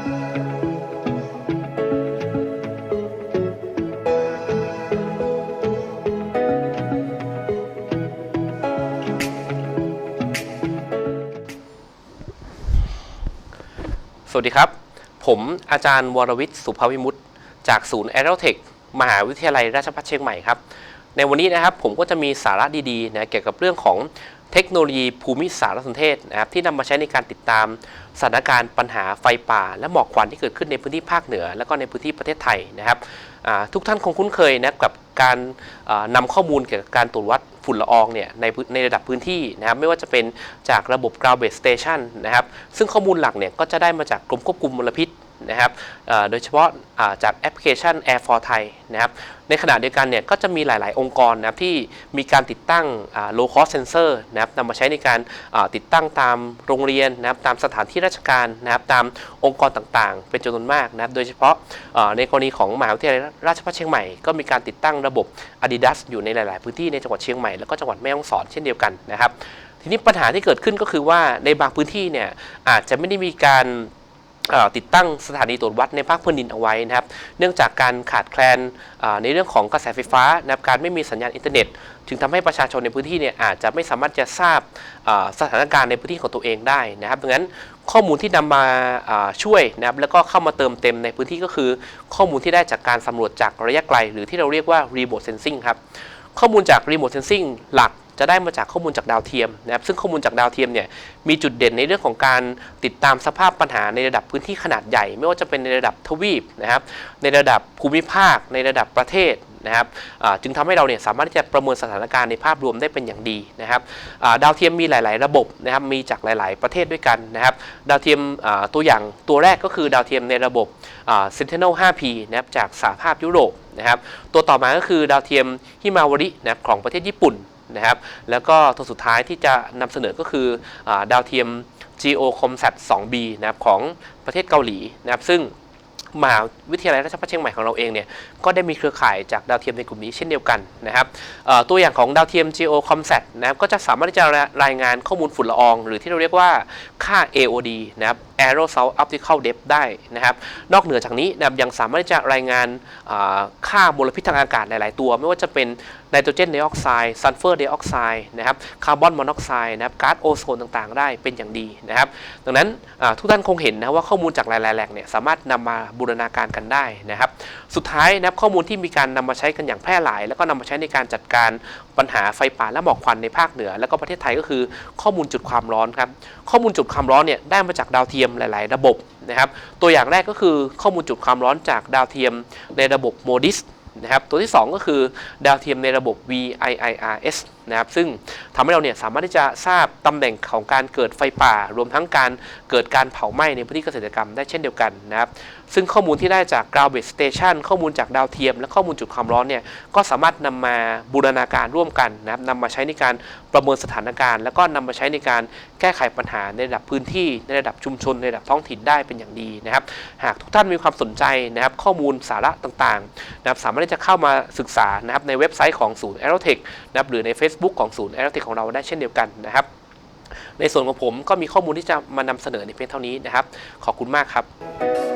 สวัสดีครับ ผมอาจารย์วรวิทย์สุภวิมุตต์จากศูนย์แอโรเทคมหาวิทยาลัยราชภัฏเชียงใหม่ครับ ในวันนี้นะครับผมก็จะมีสาระดีๆนะเกี่ยวกับเรื่องของ เทคโนโลยีภูมิสารสนเทศนะครับที่นำมาใช้ในการติดตามสถานการณ์ปัญหาไฟป่า และหมอกควันที่เกิดขึ้นในพื้นที่ภาคเหนือ และก็ในพื้นที่ประเทศไทยนะครับทุกท่านคงคุ้นเคยนะกับการอ่านำข้อมูลเกี่ยวกับการตรวจวัดฝุ่นละอองเนี่ยในพื้นในระดับพื้นที่นะครับไม่ว่าจะเป็นจากระบบ ground based station นะครับซึ่งข้อมูลหลักเนี่ยก็จะได้มาจากกรมควบคุมมลพิษ นะครับโดยเฉพาะจากแอปพลิเคชัน Air for Thai นะครับในขณะเดียวกันเนี่ยก็จะมีหลาย ๆ องค์กรนะครับที่มีการติดตั้ง low cost sensor นะครับนำมาใช้ในการติดตั้งตามโรงเรียนนะครับตามสถานที่ราชการนะครับตามองค์กรต่าง ๆ เป็นจำนวนมากนะครับโดยเฉพาะในกรณีของมหาวิทยาลัยราชภัฏเชียงใหม่ ก็มีการติดตั้งระบบ Adidas อยู่ในหลาย ๆ พื้นที่ในจังหวัดเชียงใหม่แล้วก็จังหวัดแม่ฮ่องสอนเช่นเดียวกันนะครับทีนี้ปัญหาที่เกิดขึ้นก็คือว่าในบางพื้นที่เนี่ยอาจจะไม่ได้มีการ ติดตั้งสถานีตรวจวัดในภาคพื้นดินเอาไว้นะครับ เนื่องจากการขาดแคลนในเรื่องของกระแสไฟฟ้านะครับการไม่มีสัญญาณอินเทอร์เน็ตจึงทำให้ประชาชนในพื้นที่เนี่ยอาจจะไม่สามารถจะทราบสถานการณ์ในพื้นที่ของตัวเองได้นะครับดังนั้นข้อมูลที่นำมาอ่าช่วยนะครับแล้วก็เข้ามาเติมเต็มในพื้นที่ก็คือ ข้อมูลที่ได้จากการสำรวจจากระยะไกล หรือที่เราเรียกว่า remote sensing ครับข้อมูลจาก remote sensing หลัก จะได้มาจากข้อมูลจากดาวเทียมนะครับซึ่งข้อมูลจากดาวเทียมเนี่ยมีจุดเด่นในเรื่องของการติดตามสภาพปัญหาในระดับพื้นที่ขนาดใหญ่ ไม่ว่าจะเป็นในระดับทวีปนะครับในระดับภูมิภาค ในระดับประเทศนะครับจึงทำให้เราเนี่ยสามารถที่จะประเมินสถานการณ์ในภาพรวมได้เป็นอย่างดีนะครับดาวเทียมมีหลาย ๆ ระบบนะครับมีจากหลาย ๆ ประเทศด้วยกันนะครับดาวเทียมตัวอย่างตัวแรกก็คือดาวเทียมในระบบ Sentinel 5P นะครับจากสหภาพยุโรปนะครับตัวต่อมาก็คือดาวเทียมฮิมาวารินะครับของประเทศญี่ปุ่น นะครับ แล้วก็ตัวสุดท้ายที่จะนำเสนอก็คืออดาวเทียม GeoComSat 2B นะครับของประเทศเกาหลีนะครับ ซึ่งมหาวิทยาลัยราชภัฏเชียงใหม่ของเราเองเนี่ยก็ได้มีเครือข่ายจากดาวเทียมในกลุ่มนี้เช่นเดียวกันนะครับตัวอย่างของดาวเทียม GeoComSat นะครับก็จะสามารถที่จะรายงานข้อมูลฝุ่นละออง หรือที่เราเรียกว่าค่า AOD นะครับ Aerosol Optical Depth ได้นะครับ นอกเหนือจากนี้นะครับยังสามารถที่จะรายงานค่ามลพิษทางอากาศหลาย ๆ ตัว ไม่ว่าจะเป็นไนโตรเจนไดออกไซด์ซัลเฟอร์ไดออกไซด์นะครับคาร์บอนมอนอกไซด์นะครับก๊าซโอโซนต่าง ๆ ได้เป็นอย่างดีนะครับ ดังนั้นทุกท่านคงเห็นนะว่าข้อมูลจากหลาย ๆ แหล่งเนี่ยสามารถนำมาบูรณาการกันได้นะครับ สุดท้ายนะครับข้อมูลที่มีการนำมาใช้กันอย่างแพร่หลาย แล้วก็นำมาใช้ในการจัดการปัญหาไฟป่าและหมอกควันในภาคเหนือ แล้วก็ประเทศไทยก็คือข้อมูลจุดความร้อนครับข้อมูลจุดความร้อนเนี่ยได้มาจากดาวเทียมหลาย ๆ ระบบนะครับ ตัวอย่างแรกก็คือข้อมูลจุดความร้อนจากดาวเทียมในระบบโมดิส นะครับตัวที่ 2 ก็คือดาวเทียมในระบบ VIIRS นะครับซึ่งทำให้เราเนี่ยสามารถที่จะทราบตำแหน่งของการเกิดไฟป่า รวมทั้งการเกิดการเผาไหม้ในพื้นที่เกษตรกรรมได้เช่นเดียวกันนะครับซึ่งข้อมูลที่ได้จาก ground based station ข้อมูลจากดาวเทียม และข้อมูลจุดความร้อนเนี่ยก็สามารถนำมาบูรณาการร่วมกันนะครับนำมาใช้ในการประเมินสถานการณ์ แล้วก็นำมาใช้ในการแก้ไขปัญหาในระดับพื้นที่ในระดับชุมชนในระดับท้องถิ่นได้เป็นอย่างดีนะครับ หากทุกท่านมีความสนใจนะครับข้อมูลสาระต่างๆนะครับสามารถที่จะเข้ามาศึกษานะครับในเว็บไซต์ของศูนย์ Aerotech นะครับหรือใน Facebook ของศูนย์ Aerotech ของเราได้เช่นเดียวกันนะครับ ในส่วนของผมก็มีข้อมูลที่จะมานำเสนอในเพียงเท่านี้นะครับ ขอบคุณมากครับ